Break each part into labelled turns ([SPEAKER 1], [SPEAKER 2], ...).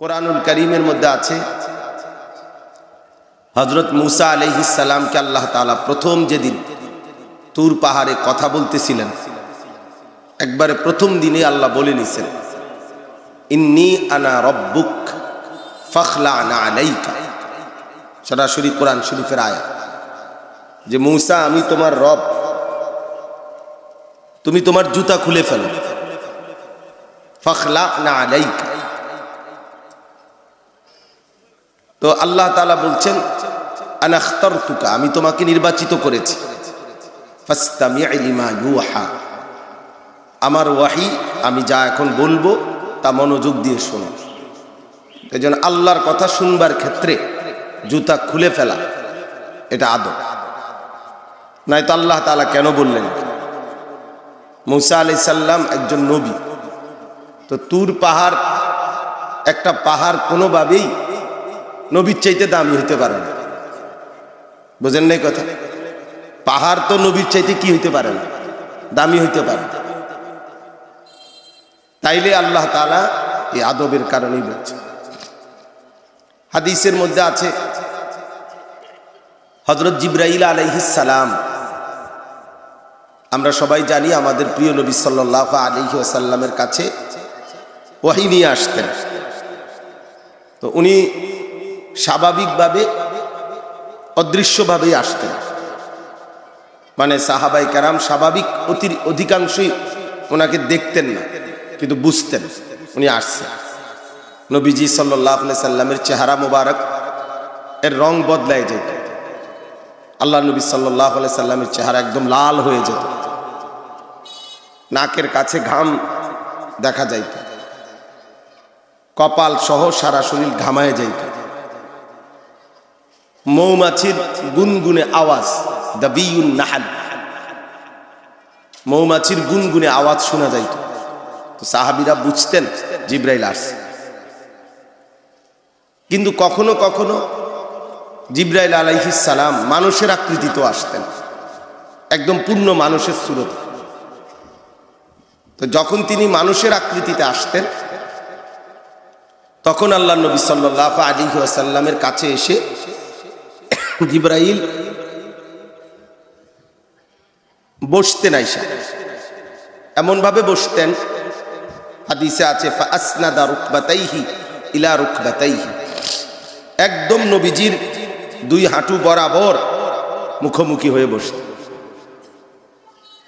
[SPEAKER 1] কোরআনুল করিমের মধ্যে আছে। হজরত মুসা আলহিসাল্লামকে আল্লাহ তালা প্রথম যেদিন তুর পাহাড়ে কথা বলতেছিলেন, একবারে প্রথম দিনে আল্লাহ বলে নিছেন, ইন্নি আনা রব্বুক ফখলা সরাসরি কোরআন শরীফের আয়া যে মৌসা, আমি তোমার রব, তুমি তোমার জুতা খুলে ফেলো। ফখলা না আলাইকা। তো আল্লাহ তালা বলছেন আনাখতর তুকা আমি তোমাকে নির্বাচিত করেছি। আমার ওয়াহি, আমি যা এখন বলব, তা মনোযোগ দিয়ে শোনো। এই জন্য আল্লাহর কথা শুনবার ক্ষেত্রে জুতা খুলে ফেলা, এটা আদব। নয়তো আল্লাহ তালা কেন বললেন? মুসা আলি সাল্লাম একজন নবী। তো তুর পাহাড়, একটা পাহাড় কোনোভাবেই নবীর চাইতে দামি হইতে পারে না। বোঝেন নাই কথা? পাহাড় তো নবীর চাইতে কি হইতে পারে না? দামি হইতে পারে। তাইলে আল্লাহ তালা এই আদবের কারণেই বলছে। হাদিসের মধ্যে আছে হজরত জিব্রাইল আলাইহিসালাম আমরা সবাই জানি আমাদের প্রিয় নবী সাল্লাহ আলহি আসাল্লামের কাছে ওয়াহি নিয়ে আসতেন। তো উনি স্বাভাবিকভাবে, অদৃশ্যভাবেই আসতেন। মানে সাহাবাই কারাম স্বাভাবিক অতির অধিকাংশই ওনাকে দেখতেন না, কিন্তু বুঝতেন উনি আসছেন। নবীজি সাল্লাহ সাল্লামের চেহারা মোবারক এর রং বদলায় যেত। আল্লাহ নবী সাল্লাহ সাল্লামের চেহারা একদম লাল হয়ে যেত। নাকের কাছে ঘাম দেখা যাইত। কপাল সহ সারা শরীর ঘামায় যাইত। মৌমাছির গুনগুনে আওয়াজ, দ্য বিউন নাহাল। মৌমাছির গুনগুনে আওয়াজ শোনা যাইত তো। সাহাবিরা বুঝতেন জিব্রাইল আসছে। কিন্তু কখনো কখনো জিব্রাইল সালাম মানুষের আকৃতিতে আসতেন। একদম পূর্ণ মানুষের সুরত। তো যখন তিনি মানুষের আকৃতিতে আসতেন, তখন আল্লাহ নবী সাল্লাহ আলী আসাল্লামের কাছে এসে জিব্রাইল বসতেন আইসা এমনভাবে বসতেন। হাদিসে আছে আসনাদা রুকবাতাইহি ইলা রুকবাতাইহি। একদম নবীজির দুই হাঁটু বরাবর মুখোমুখি হয়ে বসত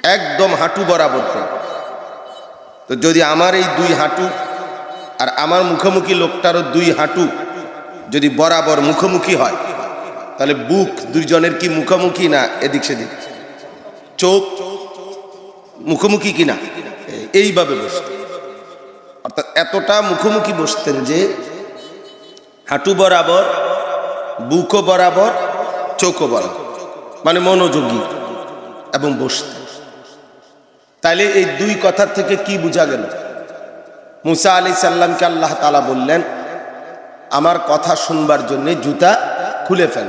[SPEAKER 1] একদম হাঁটু বরাবর তো যদি আমার এই দুই হাঁটু আর আমার মুখোমুখি লোকটারও দুই হাঁটু যদি বরাবর মুখোমুখি হয় তাহলে বুক দুইজনের কি মুখোমুখি না এদিক সেদিক? চোখ মুখোমুখি কিনা? এইভাবে বসতেন অর্থাৎ এতটা মুখোমুখি বসতেন যে হাঁটু বরাবর, বুকও বরাবর, চোখও বরাবর মানে মনোযোগী এবং বসতেন। তাইলে এই দুই কথার থেকে কি বোঝা গেল? মুসা আলি সাল্লামকে আল্লাহ তালা বললেন, আমার কথা শুনবার জন্যে জুতা খুলে ফেল।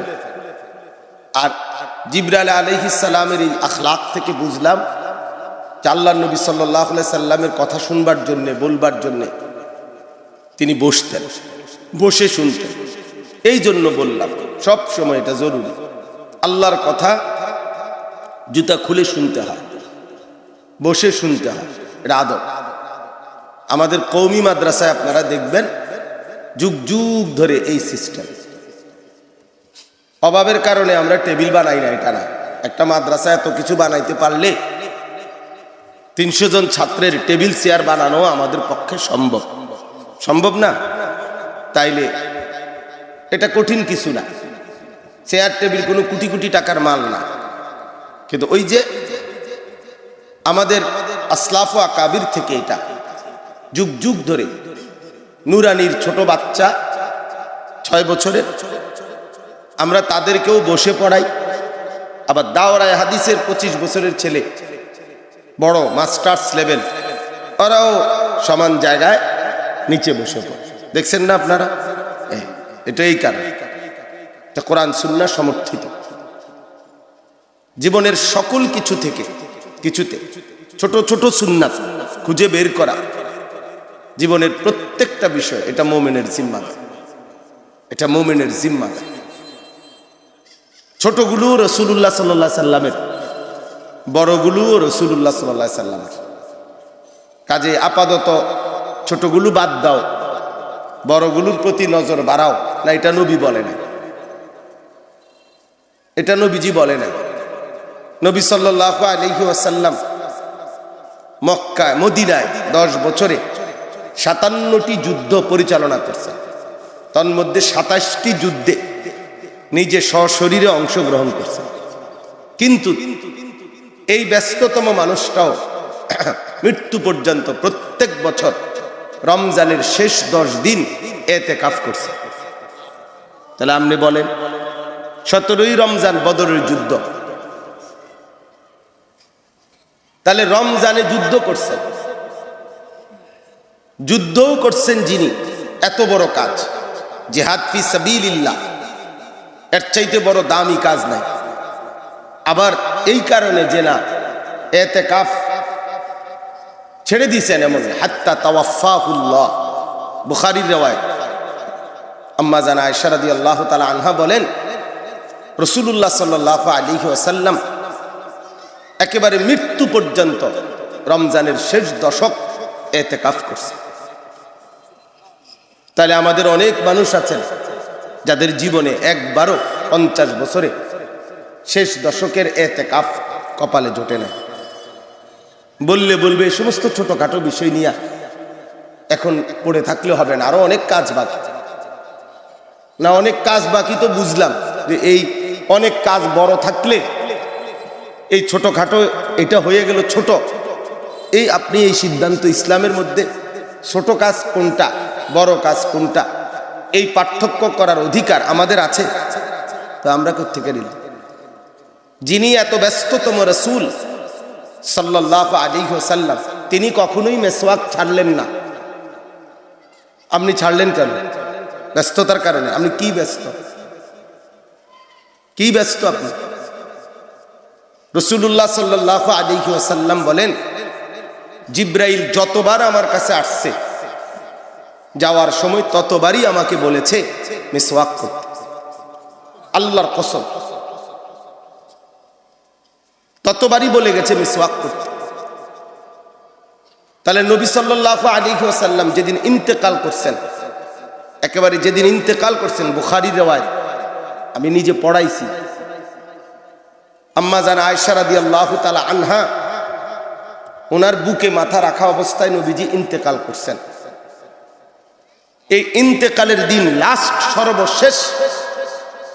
[SPEAKER 1] আর জিব্রাল আলহিসাল্লামের এই আখলাক থেকে বুঝলাম আল্লাহ নবী সাল্লাহ সাল্লামের কথা শুনবার জন্যে, বলবার জন্যে তিনি বসতেন, বসে শুনতেন। এই জন্য বললাম, সব সময় এটা জরুরি। আল্লাহর কথা জুতা খুলে শুনতে হয়, বসে শুনতে হয়, এটা আমাদের কৌমি মাদ্রাসায় আপনারা দেখবেন, যুগ যুগ ধরে এই সিস্টেম। অভাবের কারণে আমরা টেবিল বানাই না এটা না একটা মাদ্রাসা এত কিছু বানাইতে পারলে তিনশো জন ছাত্রের টেবিল, চেয়ার বানানো আমাদের পক্ষে সম্ভব। সম্ভব না? তাইলে এটা কঠিন কিছু না। চেয়ার, টেবিল কোনো কোটি কোটি টাকার মাল না। কিন্তু ওই যে আমাদের আসলাফ আকাবির থেকে এটা, যুগ যুগ ধরে, নুরানির ছোট বাচ্চা ছয় বছরের আমরা তাদেরকেও বসে পড়াই। আবার দাওরায় হাদিসের পঁচিশ বছরের ছেলে, বড় মাস্টার্স লেভেল। ওরাও সমান জায়গায় নিচে বসে পড়ে। দেখছেন না আপনারা? এটা এই কারণ। এটা কোরআন, সুন্না সমর্থিত। জীবনের সকল কিছু থেকে, কিছুতে ছোট ছোট সুন্নাত খুঁজে বের করা জীবনের প্রত্যেকটা বিষয়, এটা মোমেনের জিম্মাদার। এটা মোমেনের জিম্মাদার। ছোটগুলো রসুল্লাহ সাল্লাহ সাল্লামের, বড়গুলো রসুল্লাহ সাল্লাহ সাল্লামের। কাজে আপাতত ছোটগুলো বাদ দাও, বড়গুলোর প্রতি নজর বাড়াও। না, এটা নবী বলে না এটা নবীজি বলে না নবী সাল্লাহ আলহি আসাল্লাম মক্কায়, মদিনায় দশ বছরে সাতান্নটি যুদ্ধ পরিচালনা করছেন। তন্মধ্যে সাতাশটি যুদ্ধে নিজে সশরীরে অংশগ্রহণ করছেন কিন্তু এই ব্যস্ততম মানুষটাও মৃত্যু পর্যন্ত প্রত্যেক বছর রমজানের শেষ দশ দিন এতে কাফ করছে। তাহলে আপনি বলেন, সতেরোই রমজান বদরের যুদ্ধ। তাহলে রমজানে যুদ্ধ করছেন। যুদ্ধও করছেন যিনি, এত বড় কাজ। জেহাদ ফি সাবিলিল্লাহ। এর চাইতে বড় দামি কাজ নাই। আবার এই কারণে যে না এতে কাফ ছেড়ে দিয়েছেন এমন হাত্তা তাওয়াফাহুল্লাহ বুখারির রেওয়ায় আম্মা জানা ইশারাদি আল্লাহ তালা আনহা বলেন রসুল্লাহ সাল্লাহ আলী ওসাল্লাম একেবারে মৃত্যু পর্যন্ত রমজানের শেষ দশক এতে কাফ করছে। তাহলে আমাদের অনেক মানুষ আছেন যাদের জীবনে একবারও পঞ্চাশ বছরে শেষ দশকের এতে কাফ কপালে জোটে না। বললে বলবে এই সমস্ত ছোটখাটো বিষয় নিয়ে এখন পড়ে থাকলে হবে না, আরও অনেক কাজ বাকি। না, অনেক কাজ বাকি তো বুঝলাম যে এই অনেক কাজ বড় থাকলে এই ছোটখাটো, এটা হয়ে গেল ছোট। এই আপনি এই সিদ্ধান্ত ইসলামের মধ্যে ছোট কাজ কোনটা, বড় কাজ কোনটা এই পার্থক্য করার অধিকার আমাদের আছে। তো আমরা কোথেকে নিলাম? যিনি এত ব্যস্ততম রসুল সাল্লাহ আলী সাল্লাম তিনি কখনোই মেসওয়াক ছাড়লেন না। আপনি ছাড়লেন কেন? ব্যস্ততার কারণে। আপনি কি ব্যস্ত? কি ব্যস্ত আপনি? রসুল্লাহ সাল্লাহ আলী সাল্লাম বলেন, জিব্রাইল যতবার আমার কাছে আসছে যাওয়ার সময় ততবারই আমাকে বলেছে, মিসওয়াক করতে আল্লাহর কসম। ততবারই বলে গেছে, মিসওয়াক করতে তাহলে নবী সাল্লাহ আলী সাল্লাম যেদিন ইন্তেকাল করছেন, একেবারে যেদিন ইন্তেকাল করছেন বুখারি রেওয়ায় আমি নিজে পড়াইছি। আম্মা জান আয়সারাদি আল্লাহ তালা আনহা ওনার বুকে মাথা রাখা অবস্থায় নবীজি ইন্তেকাল করছেন। এই ইন্তেকালের দিন লাস্ট সর্বশেষ।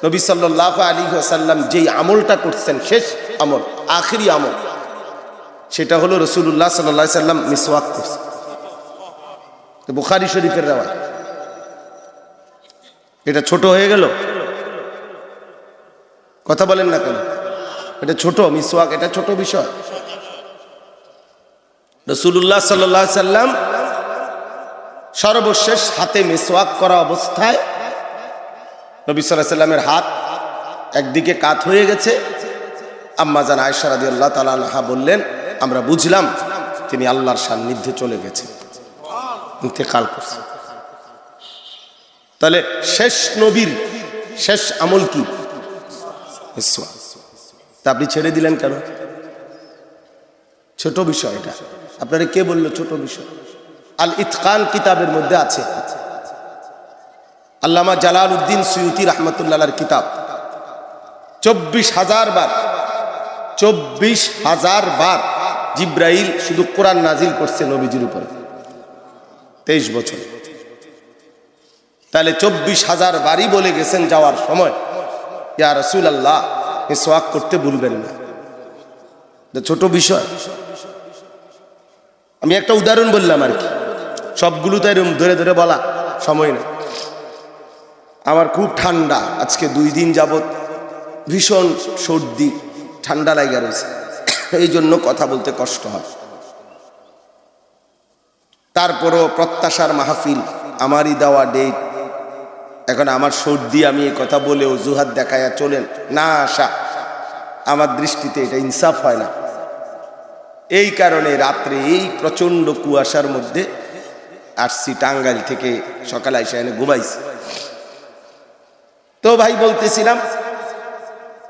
[SPEAKER 1] নবী সাল্লাহ আলী সাল্লাম যেই আমলটা করছেন, শেষ আমল, আখিরি আমল, সেটা হলো রসুল্লাহ সাল্লাহ সাল্লাম মিসওয়াক করছে বুখারি শরীফের রেওয়ায় এটা ছোট হয়ে গেল? কথা বলেন না কেন? এটা ছোট, মিসওয়াক, এটা ছোট বিষয়। রসুল্লাহ সাল্লাহ সাল্লাম সর্বশেষ হাতে মিসওয়াক করা অবস্থায় নবী সাল্লাহ সাল্লামের হাত একদিকে কাত হয়ে গেছে। আম্মা জান আয়সারাদি আল্লাহ তালা বললেন, আমরা বুঝলাম তিনি আল্লাহর সান্নিধ্যে চলে গেছেন ইন্তেকাল করছে। তাহলে শেষ নবীর শেষ আমল কি? তা আপনি ছেড়ে দিলেন কেন? ছোট বিষয় এটা। আপনারা কে বলল ছোট বিষয়? আল ইতকান কিতাবের মধ্যে আছে। আল্লামা জালাল উদ্দিন সৈয়দি রহমতুল্লাহ কিতাব। চব্বিশ হাজার বার, চব্বিশ হাজার বার জিব্রাইল শুধু কোরআন নাজিল করছে নবীজির উপরে। তেইশ বছর। তাহলে চব্বিশ হাজার বারই বলে গেছেন যাওয়ার সময়। ইয়া রসুল আল্লাহ সোয়াক করতে ভুলবেন না। ছোট বিষয়। আমি একটা উদাহরণ বললাম আর কি। সবগুলো তো এরকম ধরে ধরে বলা সময় না আমার খুব ঠান্ডা, আজকে দুই দিন যাবত ভীষণ সর্দি, ঠান্ডা লাগা রয়েছে। এই জন্য কথা বলতে কষ্ট হয়। তারপরও প্রত্যাশার মাহফিল আমারই দেওয়া ডেট এখন আমার সর্দি, আমি এই কথা বলে অজুহাত দেখায়া চলেন। না আসা, আমার দৃষ্টিতে এটা ইনসাফ হয় না। এই কারণে রাত্রে এই প্রচণ্ড কুয়াশার মধ্যে আসছি টাঙ্গাইল থেকে সকালে এসে এনে ঘুমাইছি। তো ভাই বলতেছিলাম,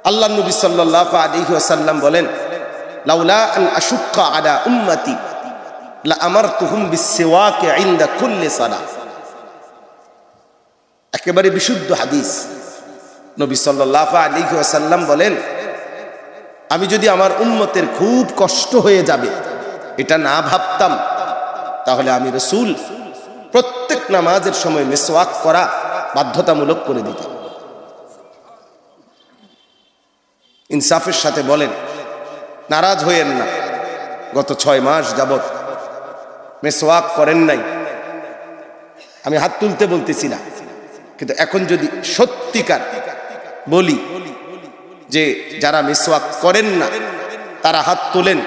[SPEAKER 1] আল্লাহ নবী সাল্লাহ আলাইহি ওয়াসাল্লাম বলেন, লাউলা আন আশুক্কা আলা উম্মতি, লা আমারতুহুম বিসওয়াকি ইনদা কুল্লি সালাহ একেবারে বিশুদ্ধ হাদিস। নবী সাল্লাহ বলেন, আমি যদি আমার উন্মতের খুব কষ্ট হয়ে যাবে, এটা না ভাবতাম, তাহলে আমি রসুল প্রত্যেক নামাজের সময় মেসওয়াক করা বাধ্যতামূলক করে দিতাম ইনসাফের সাথে বলেন, নারাজ হইয়েন না। গত ছয় মাস যাবত মেসওয়াক করেন নাই। আমি হাত তুলতে বলতেছি না। কিন্তু এখন যদি সত্যিকার বলি যে যারা মিসওয়াক করেন না, তারা হাত তোলেন,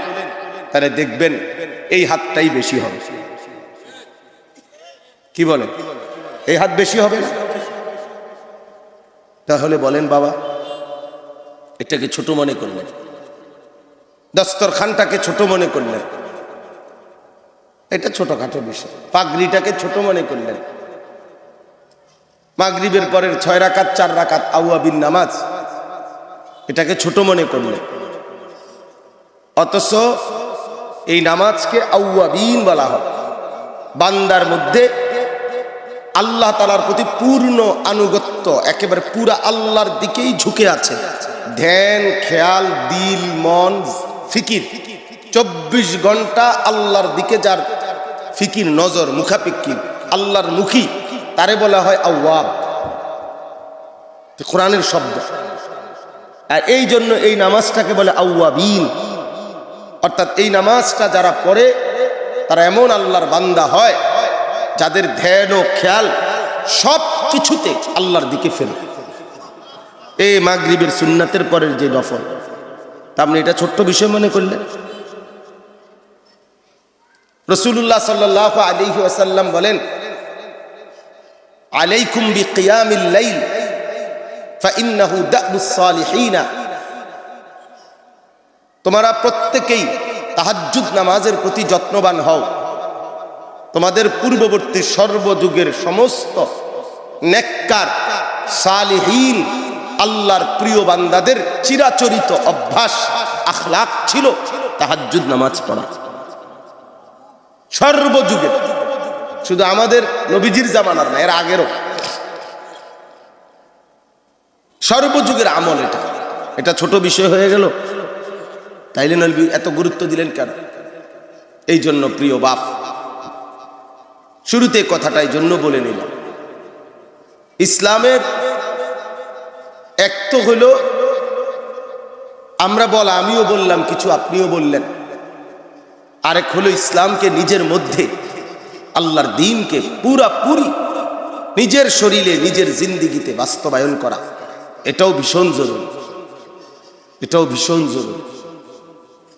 [SPEAKER 1] তাহলে দেখবেন এই হাতটাই বেশি হবে। কি বলেন এই হাত বেশি হবে তাহলে বলেন বাবা, এটাকে ছোট মনে করলেন দস্তরখানটাকে ছোট মনে করলেন এটা ছোটখাটো বিষয়। পাগড়িটাকে ছোট মনে করলেন মাগরিবের পরের ছয় রাকাত, চার রাকাত আউয়াবিন নামাজ, এটাকে ছোট মনে করলেন অথচ এই নামাজকে আউয়াবিন বলা হয়। বান্দার মধ্যে আল্লাহ তালার প্রতি পূর্ণ আনুগত্য, একেবারে পুরা আল্লাহর দিকেই ঝুঁকে আছে। ধ্যান, খেয়াল, দিল, মন, ফিকির, চব্বিশ ঘণ্টা আল্লাহর দিকে যার ফিকির, নজর মুখাপিক্কি আল্লাহর মুখী, তারে বলা হয় আউয়াব কোরআনের শব্দ। আর এই জন্য এই নামাজটাকে বলে আউয়াবিন অর্থাৎ এই নামাজটা যারা পড়ে, তারা এমন আল্লাহর বান্দা হয় যাদের ধ্যান ও খেয়াল সব কিছুতে আল্লাহর দিকে ফেরে। এই মাগরিবের সুন্নাতের পরের যে নফল, তা আপনি এটা ছোট্ট বিষয় মনে করলেন? রসুল্লাহ সাল্লাহ আলিহি আসাল্লাম বলেন, আলাইকুম বি কিয়ামিল লাইল ফাইন্নাহু দাবুস সালিহিনা। তোমরা প্রত্যেকেই তাহাজ্জুদ নামাজের প্রতি যত্নবান হও। তোমাদের পূর্ববর্তী সর্বযুগের সমস্ত নেককার, সালিহীন, আল্লাহর প্রিয় বান্দাদের চিরাচরিত অভ্যাস আখলাক ছিল, তাহাজ্জুদ নামাজ পড়া। সর্বযুগের। শুধু আমাদের নবীজির জামানার না, এর আগেরও। সর্বযুগের আমল এটা। এটা ছোট বিষয় হয়ে গেল। তাইলে নলবি এত গুরুত্ব দিলেন কেন? এই জন্য প্রিয় বাপ শুরুতে কথাটাই জন্য বলে নিলাম। ইসলামের এক তো হইল আমরা বলা, আমিও বললাম, কিছু আপনিও বললেন। আরেক হলো ইসলামকে নিজের মধ্যে, আল্লাহর দিনকে পুরাপুরি নিজের শরীরে, নিজের জিন্দিগিতে বাস্তবায়ন করা। এটাও ভীষণ জরুরি। এটাও ভীষণ জরুরি।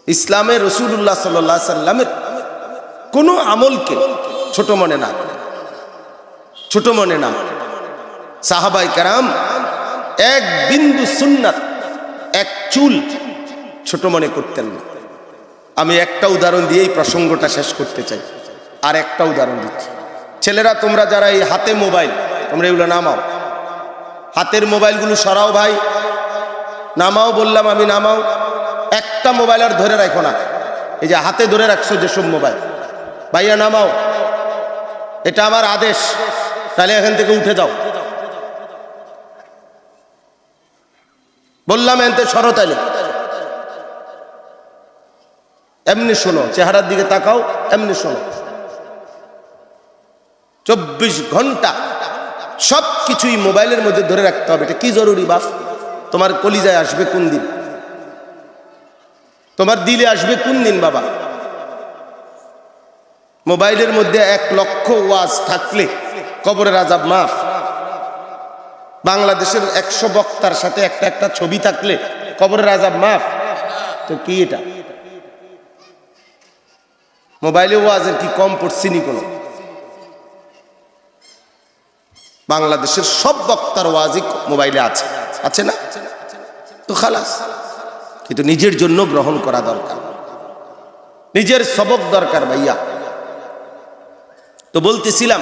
[SPEAKER 1] ইসলামে রসুল্লাহ সাল্লাহ সাল্লামের কোনো আমলকে ছোট মনে না। ছোট মনে না। সাহাবাই কারাম, এক বিন্দু সুন্নাত, এক চুল ছোট মনে করতেন না। আমি একটা উদাহরণ দিয়েই প্রসঙ্গটা শেষ করতে চাই। আর একটা উদাহরণ দিচ্ছি। ছেলেরা, তোমরা যারা এই হাতে মোবাইল, তোমরা এগুলো নামাও। হাতের মোবাইলগুলো সরাও ভাই। নামাও বললাম আমি, নামাও। একটা মোবাইল আর ধরে রাখো না। এই যে হাতে ধরে রাখছো যেসব মোবাইল। ভাইয়া, নামাও। এটা আমার আদেশ। তাহলে এখান থেকে উঠে যাও। বললাম এনতে সরো তাইলে। এমনি শোনো, চেহারার দিকে তাকাও, এমনি শোনো। চব্বিশ ঘণ্টা সব কিছুই মোবাইলের মধ্যে ধরে রাখতে হবে। এটা কি জরুরি, বাপ? তোমার কলিজায় আসবে কোন দিন? তোমার দিলে আসবে কোন দিন, বাবা? মোবাইলের মধ্যে এক লক্ষ ওয়াজ থাকলে কবরের আজাব মাফ। বাংলাদেশের একশো বক্তার সাথে একটা একটা ছবি থাকলে কবরের আজাব মাফ। তো কি এটা? মোবাইলে ওয়াজের কি কম পড়ছিনি কোনো? বাংলাদেশের সব বক্তার ওয়াজই মোবাইলে আছে। আছে না? তো খালাস, কিন্তু নিজের জন্য গ্রহণ করা দরকার। নিজের সবক দরকার ভাইয়া। তো বলতেছিলাম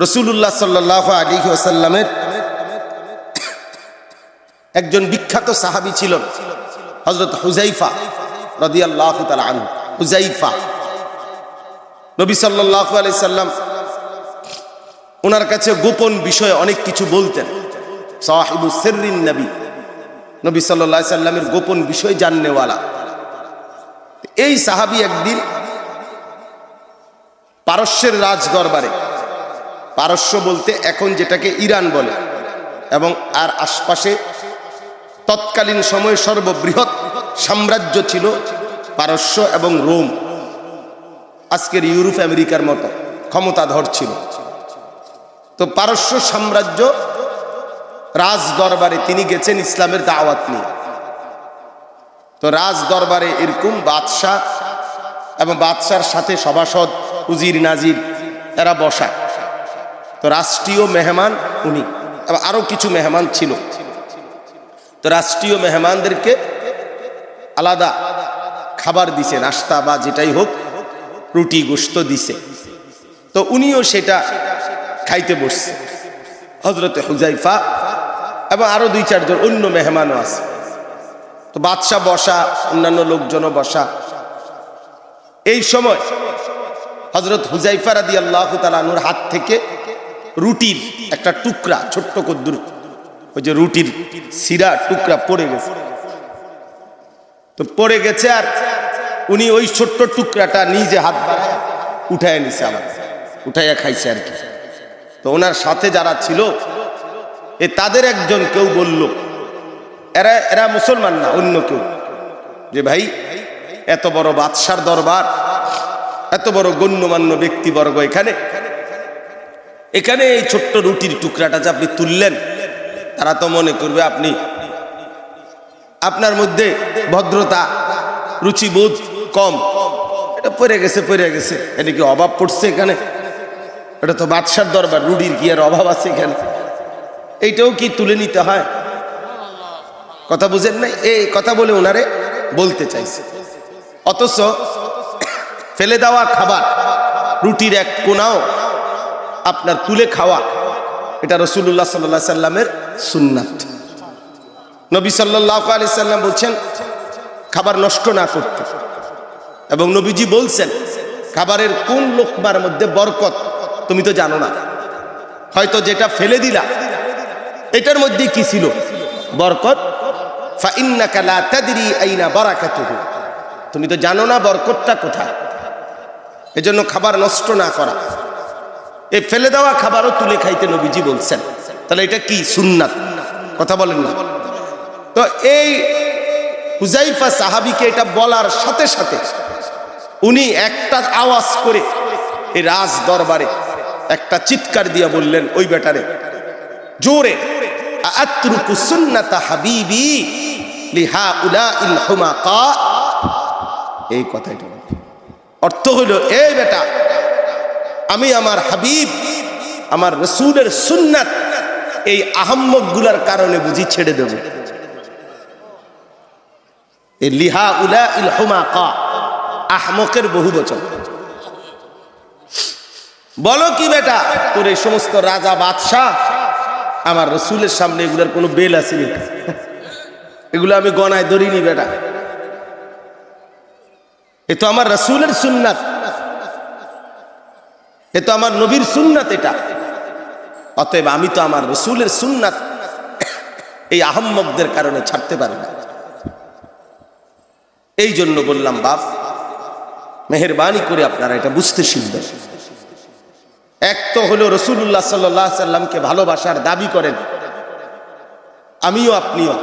[SPEAKER 1] রসুল্লাহ সাল্লাহ আলী ওসাল্লামের একজন বিখ্যাত সাহাবি ছিল হজরত হুজাইফা রদি আল্লাহ হুজাইফা নবী সাল্লাহ আলি সাল্লাম ওনার কাছে গোপন বিষয়ে অনেক কিছু বলতেন। সাহিবু সেরিন নবী। নবী সাল্লাহ সাল্লামের গোপন বিষয় জাননেওয়ালা। এই সাহাবি একদিন পারস্যের রাজ দরবারে পারস্য বলতে এখন যেটাকে ইরান বলে এবং আর আশপাশে তৎকালীন সময়ে সর্ববৃহৎ সাম্রাজ্য ছিল পারস্য এবং রোম। আজকের ইউরোপ আমেরিকার মতো ক্ষমতাধর ছিল। তো পারস্য সাম্রাজ্য রাজ দরবারে তিনি গেছেন ইসলামের দাওয়াত নিয়ে। তো রাজ দরবারে এরকম বাদশাহ এবং বাদশার সাথে সভাসদ উজির নাজির, এরা বসা তো রাষ্ট্রীয় মেহমান উনি এবং আরও কিছু মেহমান ছিল। তো রাষ্ট্রীয় মেহমানদেরকে আলাদা খাবার দিছে, নাস্তা বা যেটাই হোক, রুটি গোস্ত দিছে। তো উনিও সেটা খাইতে বসছে। হজরতে হুজাইফা এবং আরও দুই চারজন অন্য মেহমানও আছে। তো বাদশাহ বসা, অন্যান্য লোকজনও বসা। এই সময় হজরত হুজাইফা রাদি আল্লাহ তালানুর হাত থেকে রুটির একটা টুকরা, ছোট্ট কদ্দুর, ওই যে রুটির সিরা টুকরা পড়ে গেছে। তো পড়ে গেছে আর উনি ওই ছোট্ট টুকরাটা নিজে হাত বাড়ায় উঠায় নিছে আবার, উঠাইয়া খাইছে আর কি। তো ওনার সাথে যারা ছিল, এ তাদের একজন কেউ বলল, এরা এরা মুসলমান না, অন্য কেউ। যে ভাই, এত বড় বাদশার দরবার এত বড় গণ্যমান্য ব্যক্তিবর্গ এখানে। এখানে এই ছোট্ট রুটির টুকরাটা যে আপনি তুললেন, তারা তো মনে করবে আপনি, আপনার মধ্যে ভদ্রতা, রুচিবোধ কম। এটা পড়ে গেছে পড়ে গেছে। এটা কি অভাব পড়ছে এখানে? এটা তো বাদশার দরবার, রুডির কি আর অভাব আছে এখানে? এইটাও কি তুলে নিতে হয়? কথা বুঝেন নাই? এই কথা বলে ওনারে বলতে চাইছে। অথচ ফেলে দেওয়া খাবার, রুটির এক কোনাও আপনার তুলে খাওয়া, এটা রসুল্লাহ সাল্লাহ সাল্লামের সুন্নাত। নবী সাল্লাহ আলি সাল্লাম বলছেন, খাবার নষ্ট না করতে। এবং নবীজি বলছেন, খাবারের কোন লোকমার মধ্যে বরকত, তুমি তো জানো না। হয়তো যেটা ফেলে দিলা, এটার মধ্যে কি ছিল? বরকত? তুমি তো জানো না বরকতটা কোথায়। এজন্য খাবার নষ্ট না করা। এ ফেলে দেওয়া খাবারও তুলে খাইতে নবীজি বলছেন। তাহলে এটা কি? সুন্নাত। কথা বলেন না। তো এই হুজাইফা সাহাবিকে এটা বলার সাথে সাথে উনি একটা আওয়াজ করে এই রাজ দরবারে একটা চিৎকার দিয়ে বললেন, ওই বেটারে, জোরে হাবিবি লিহা উলা এই কথাটা অর্থ হলো এই বেটা, আমি আমার হাবিব, আমার রসুলের সুন্নাত, এই আহম্মকগুলার কারণে বুঝি ছেড়ে দেব। এই লিহা উলা ইল হুমাকা, আহমকের বহু বচন। বলো কি বেটা, তোর এই সমস্ত রাজা বাদশাহ, আমার রসুলের সামনে এগুলার কোনো বেল আসেনি? এগুলো আমি গনায় ধরিনি বেটা। এ তো আমার রসুলের সুন্নাত। এ তো আমার নবীর সুন্নাত এটা। অতএব আমি তো আমার রসুলের সুন্নাত এই আহম্মকদের কারণে ছাড়তে পারি না। এই জন্য বললাম, বাপ, মেহরবানি করে আপনারা এটা বুঝতে শিখবেন। এক তো হলো রসুল্লাহ সাল্লাহ সাল্লামকে ভালোবাসার দাবি করেন। আমিও আপনিও।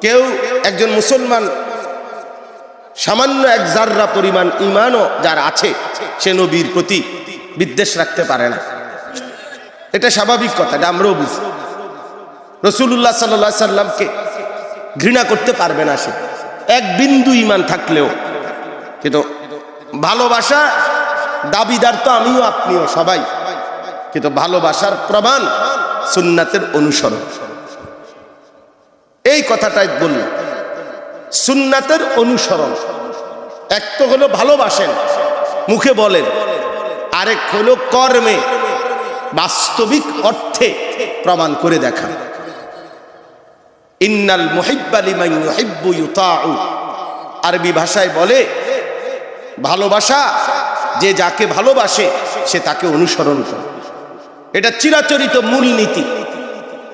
[SPEAKER 1] কেউ একজন মুসলমান সামান্য এক জাররা পরিমাণ ইমানও যার আছে, সে নবীর প্রতি বিদ্বেষ রাখতে পারে না। এটা স্বাভাবিক কথা, এটা আমরাও বুঝি। রসুল্লাহ সাল্লাহ সাল্লামকে ঘৃণা করতে পারবে না সে। এক বিন্দু ইমান থাকলেও। কিন্তু ভালোবাসা, দাবিদার তো আমিও, আপনিও সবাই। কিন্তু ভালোবাসার প্রমাণ সুন্নাতের অনুসরণ। এই কথাটাই বলল সুন্নাতের অনুসরণ। এক তো হলো ভালোবাসেন, মুখে বলেন। আরেক হলো কর্মে, বাস্তবিক অর্থে প্রমাণ করে দেখা। ইন্নাল আরবি ভাষায় বলে, ভালোবাসা যে যাকে ভালোবাসে, সে তাকে অনুসরণ করে। এটা চিরাচরিত মূলনীতি।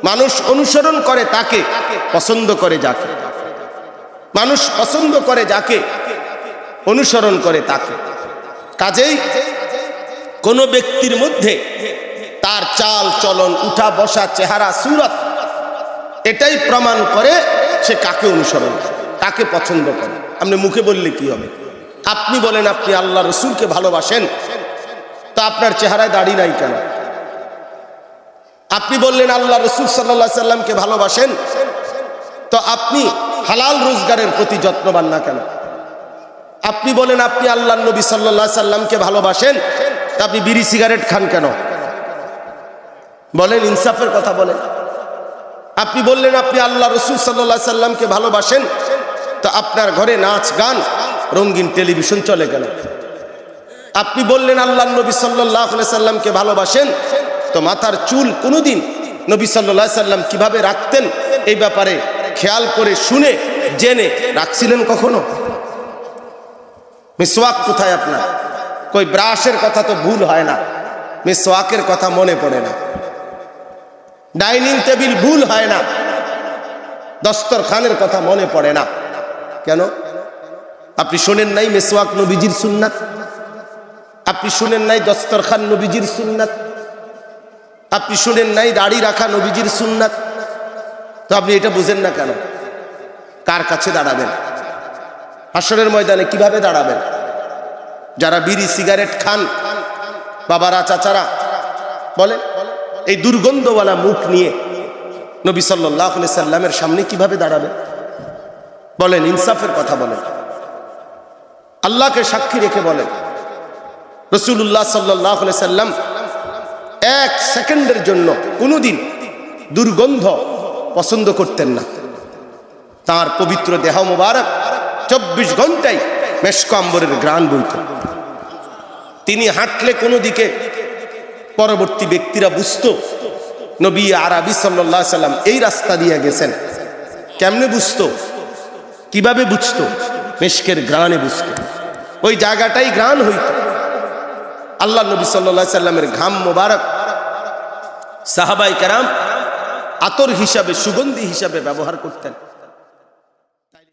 [SPEAKER 1] মানুষ অনুসরণ করে তাকে, পছন্দ করে যাকে। মানুষ পছন্দ করে যাকে, অনুসরণ করে তাকে। কাজেই কোনো ব্যক্তির মধ্যে তার চাল, চলন, উঠা, বসা, চেহারা, সুরত, এটাই প্রমাণ করে সে কাকে অনুসরণ করে, কাকে পছন্দ করে। আপনি মুখে বললে কি হবে? আপনি বলেন, আপনি আল্লাহ রসুলকে ভালোবাসেন, তো আপনার চেহারায় দাড়ি নাই কেন? আপনি বললেন, আল্লাহ রসুল সাল্লাহ সাল্লামকে ভালোবাসেন, তো আপনি হালাল রোজগারের প্রতি যত্নবান না কেন? আপনি বলেন, আপনি আল্লাহ নবী সাল্লাহ সাল্লামকে ভালোবাসেন, তা আপনি বিড়ি সিগারেট খান কেন? বলেন, ইনসাফের কথা বলেন। আপনি বললেন, আপনি আল্লাহ রসুল সাল্লাহ সাল্লামকে ভালোবাসেন, তো আপনার ঘরে নাচ, গান, রঙিন টেলিভিশন চলে গেল। আপনি বললেন আল্লাহ নবী সাল্লাহ সাল্লামকে ভালোবাসেন, তো মাথার চুল কোনোদিন নবী সাল্লাহ সাল্লাম কীভাবে রাখতেন এই ব্যাপারে খেয়াল করে শুনে, জেনে রাখছিলেন কখনো? মিসওয়াক কোথায় আপনার? কই, ব্রাশের কথা তো ভুল হয় না। মিসওয়াকের কথা মনে পড়ে না। ডাইনিং টেবিল ভুল হয় না। দস্তরখানের কথা মনে পড়ে না। কেন? আপনি শোনেন নাই মেসোয়াক নবীজির সুন্নাত? আপনি শুনেন নাই দস্তরখান নবীজির সুন্নাত? আপনি শুনেন নাই দাড়ি রাখা নবীজির সুন্নাত? তো আপনি এটা বুঝেন না কেন? কার কাছে দাঁড়াবেন? হাসরের ময়দানে কীভাবে দাঁড়াবেন? যারা বিড়ি, সিগারেট খান, বাবারা, চাচারা বলে এই দুর্গন্ধওয়ালা মুখ নিয়ে নবী সাল্লাহ সাল্লামের সামনে কীভাবে দাঁড়াবে বলেন, ইনসাফের কথা বলেন। আল্লাহকে সাক্ষী রেখে বলেন। রসুল্লাহ সাল্লাহ সাল্লাম এক সেকেন্ডের জন্য কোনোদিন দুর্গন্ধ পছন্দ করতেন না। তার পবিত্র দেহ মোবারক চব্বিশ ঘন্টায় মেশক আম্বরের গ্রাণ বইত। তিনি হাঁটলে কোনো দিকে পরবর্তী ব্যক্তিরা বুঝত, নবী আরবি সাল্লাহ সাল্লাম এই রাস্তা দিয়ে গেছেন। কেমনে বুঝতো? কীভাবে বুঝতো? মেশকের গ্রাণে বুঝতো। ওই জায়গাটাই গ্রাণ হইত। আল্লাহ নবী সাল্লা সাল্লামের ঘাম মোবারক সাহাবাই কারাম আতর হিসাবে সুগন্ধি হিসাবে ব্যবহার করতেন।